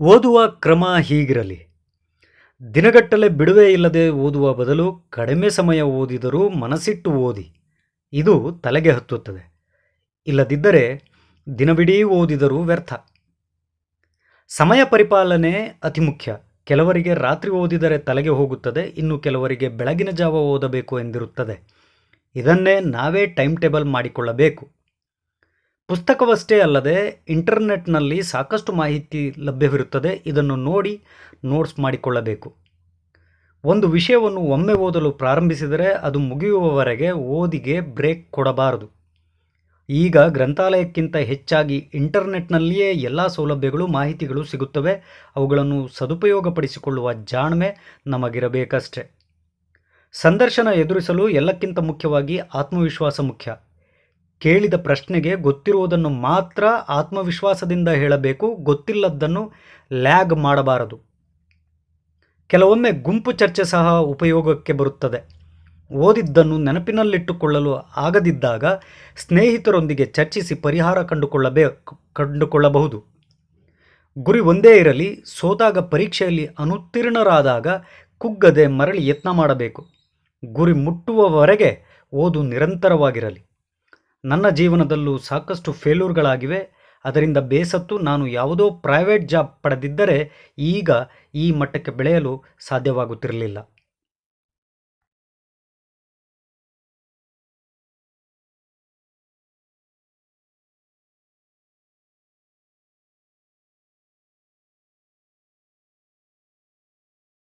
ಓದುವ ಕ್ರಮ ಹೀಗಿರಲಿ. ದಿನಗಟ್ಟಲೆ ಬಿಡುವೆ ಇಲ್ಲದೆ ಓದುವ ಬದಲು ಕಡಿಮೆ ಸಮಯ ಓದಿದರೂ ಮನಸ್ಸಿಟ್ಟು ಓದಿ. ಇದು ತಲೆಗೆ ಹತ್ತುತ್ತದೆ. ಇಲ್ಲದಿದ್ದರೆ ದಿನವಿಡೀ ಓದಿದರೂ ವ್ಯರ್ಥ. ಸಮಯ ಪರಿಪಾಲನೆ ಅತಿ ಮುಖ್ಯ. ಕೆಲವರಿಗೆ ರಾತ್ರಿ ಓದಿದರೆ ತಲೆಗೆ ಹೋಗುತ್ತದೆ, ಇನ್ನು ಕೆಲವರಿಗೆ ಬೆಳಗಿನ ಜಾವ ಓದಬೇಕು ಎಂದಿರುತ್ತದೆ. ಇದನ್ನೇ ನಾವೇ ಟೈಮ್ ಟೇಬಲ್ ಮಾಡಿಕೊಳ್ಳಬೇಕು. ಪುಸ್ತಕವಷ್ಟೇ ಅಲ್ಲದೆ ಇಂಟರ್ನೆಟ್ನಲ್ಲಿ ಸಾಕಷ್ಟು ಮಾಹಿತಿ ಲಭ್ಯವಿರುತ್ತದೆ. ಇದನ್ನು ನೋಡಿ ನೋಟ್ಸ್ ಮಾಡಿಕೊಳ್ಳಬೇಕು. ಒಂದು ವಿಷಯವನ್ನು ಒಮ್ಮೆ ಓದಲು ಪ್ರಾರಂಭಿಸಿದರೆ ಅದು ಮುಗಿಯುವವರೆಗೆ ಓದಿಗೆ ಬ್ರೇಕ್ ಕೊಡಬಾರದು. ಈಗ ಗ್ರಂಥಾಲಯಕ್ಕಿಂತ ಹೆಚ್ಚಾಗಿ ಇಂಟರ್ನೆಟ್ನಲ್ಲಿಯೇ ಎಲ್ಲ ಸೌಲಭ್ಯಗಳು, ಮಾಹಿತಿಗಳು ಸಿಗುತ್ತವೆ. ಅವುಗಳನ್ನು ಸದುಪಯೋಗಪಡಿಸಿಕೊಳ್ಳುವ ಜಾಣ್ಮೆ ನಮಗಿರಬೇಕಷ್ಟೆ. ಸಂದರ್ಶನ ಎದುರಿಸಲು ಎಲ್ಲಕ್ಕಿಂತ ಮುಖ್ಯವಾಗಿ ಆತ್ಮವಿಶ್ವಾಸ ಮುಖ್ಯ. ಕೇಳಿದ ಪ್ರಶ್ನೆಗೆ ಗೊತ್ತಿರುವುದನ್ನು ಮಾತ್ರ ಆತ್ಮವಿಶ್ವಾಸದಿಂದ ಹೇಳಬೇಕು, ಗೊತ್ತಿಲ್ಲದ್ದನ್ನು ಲ್ಯಾಗ್ ಮಾಡಬಾರದು. ಕೆಲವೊಮ್ಮೆ ಗುಂಪು ಚರ್ಚೆ ಸಹ ಉಪಯೋಗಕ್ಕೆ ಬರುತ್ತದೆ. ಓದಿದ್ದನ್ನು ನೆನಪಿನಲ್ಲಿಟ್ಟುಕೊಳ್ಳಲು ಆಗದಿದ್ದಾಗ ಸ್ನೇಹಿತರೊಂದಿಗೆ ಚರ್ಚಿಸಿ ಪರಿಹಾರ ಕಂಡುಕೊಳ್ಳಬೇ ಕಂಡುಕೊಳ್ಳಬಹುದು. ಗುರಿ ಒಂದೇ ಇರಲಿ, ಸೋತಾಗ ಪರೀಕ್ಷೆಯಲ್ಲಿ ಅನುತ್ತೀರ್ಣರಾದಾಗ ಕುಗ್ಗದೆ ಮರಳಿ ಯತ್ನ ಮಾಡಬೇಕು. ಗುರಿ ಮುಟ್ಟುವವರೆಗೆ ಓದು ನಿರಂತರವಾಗಿರಲಿ. ನನ್ನ ಜೀವನದಲ್ಲೂ ಸಾಕಷ್ಟು ಫೇಲ್ಯೂರ್ಗಳಾಗಿವೆ ಅದರಿಂದ ಬೇಸತ್ತು ನಾನು ಯಾವುದೋ ಪ್ರೈವೇಟ್ ಜಾಬ್ ಪಡೆದಿದ್ದರೆ ಈಗ ಈ ಮಟ್ಟಕ್ಕೆ ಬೆಳೆಯಲು ಸಾಧ್ಯವಾಗುತ್ತಿರಲಿಲ್ಲ.